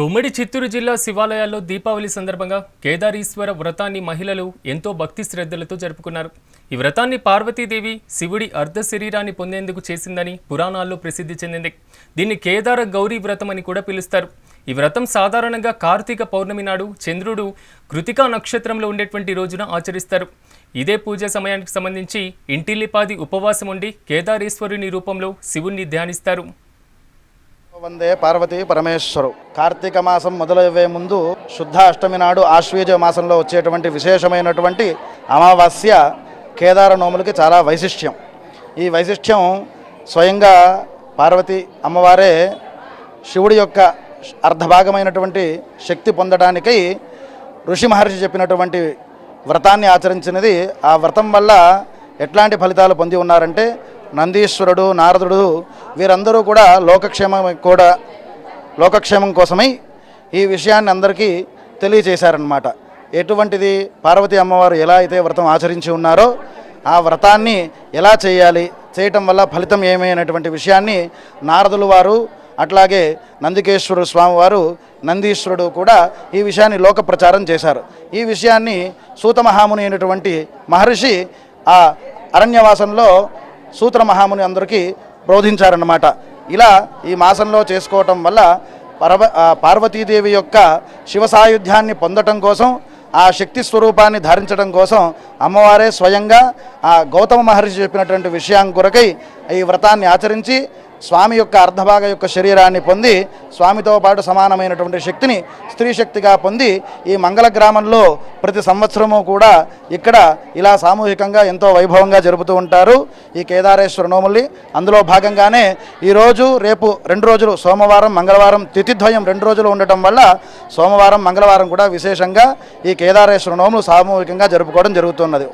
ఉమ్మడి చిత్తూరు జిల్లా శివాలయాల్లో దీపావళి సందర్భంగా కేదారీశ్వర వ్రతాన్ని మహిళలు ఎంతో భక్తి శ్రద్ధలతో జరుపుకున్నారు. ఈ వ్రతాన్ని పార్వతీదేవి శివుడి అర్ధ శరీరాన్ని పొందేందుకు చేసిందని పురాణాల్లో ప్రసిద్ధి చెందింది. దీన్ని కేదార గౌరీ వ్రతం అని కూడా పిలుస్తారు. ఈ వ్రతం సాధారణంగా కార్తీక పౌర్ణమి నాడు చంద్రుడు కృతికా నక్షత్రంలో ఉండేటువంటి రోజున ఆచరిస్తారు. ఇదే పూజ సమయానికి సంబంధించి ఇంటిల్లిపాది ఉపవాసం ఉండి కేదారేశ్వరుని రూపంలో శివుణ్ణి ధ్యానిస్తారు. వందే పార్వతి పరమేశ్వరు. కార్తీక మాసం మొదలయ్యే ముందు శుద్ధ అష్టమి నాడు ఆశ్వీజ మాసంలో వచ్చేటువంటి విశేషమైనటువంటి అమావాస్య కేదార నోములకి చాలా వైశిష్ట్యం. ఈ వైశిష్ట్యం స్వయంగా పార్వతి అమ్మవారే శివుడి యొక్క అర్ధభాగమైనటువంటి శక్తి పొందడానికై ఋషి మహర్షి చెప్పినటువంటి వ్రతాన్ని ఆచరించినది. ఆ వ్రతం వల్ల ఎట్లాంటి ఫలితాలు పొంది ఉన్నారంటే నందీశ్వరుడు నారదుడు వీరందరూ కూడా లోకక్షేమం కూడా లోకక్షేమం కోసమై ఈ విషయాన్ని అందరికీ తెలియజేశారనమాట ఎటువంటిది? పార్వతీ అమ్మవారు ఎలా అయితే వ్రతం ఆచరించి ఉన్నారో ఆ వ్రతాన్ని ఎలా చేయాలి? చేయటం వల్ల ఫలితం ఏమి అనేటువంటి విషయాన్ని నారదులు వారు అట్లాగే నందికేశ్వరుడు స్వామివారు నందీశ్వరుడు కూడా ఈ విషయాన్ని లోక ప్రచారం చేశారు. ఈ విషయాన్ని సూతమహాముని అయినటువంటి మహర్షి ఆ అరణ్యవాసంలో సూత్ర మహాముని అందరికీ బోధించారన్నమాట. ఇలా ఈ మాసంలో చేసుకోవటం వల్ల పరవ పార్వతీదేవి యొక్క శివ సాయుధ్యాన్ని పొందటం కోసం ఆ శక్తి స్వరూపాన్ని ధరించడం కోసం అమ్మవారే స్వయంగా ఆ గౌతమ మహర్షి చెప్పినటువంటి విషయం కొరకై ఈ వ్రతాన్ని ఆచరించి స్వామి యొక్క అర్ధభాగ యొక్క శరీరాన్ని పొంది స్వామితో పాటు సమానమైనటువంటి శక్తిని స్త్రీ శక్తిగా పొంది ఈ మంగళ గ్రామంలో ప్రతి సంవత్సరము కూడా ఇక్కడ ఇలా సామూహికంగా ఎంతో వైభవంగా జరుపుతూ ఉంటారు. ఈ కేదారేశ్వర నోముల్ని అందులో భాగంగానే ఈరోజు రేపు రెండు రోజులు సోమవారం మంగళవారం తిథిద్వయం రెండు రోజులు ఉండటం వల్ల సోమవారం మంగళవారం కూడా విశేషంగా ఈ కేదారేశ్వర నోములు సామూహికంగా జరుపుకోవడం జరుగుతున్నది.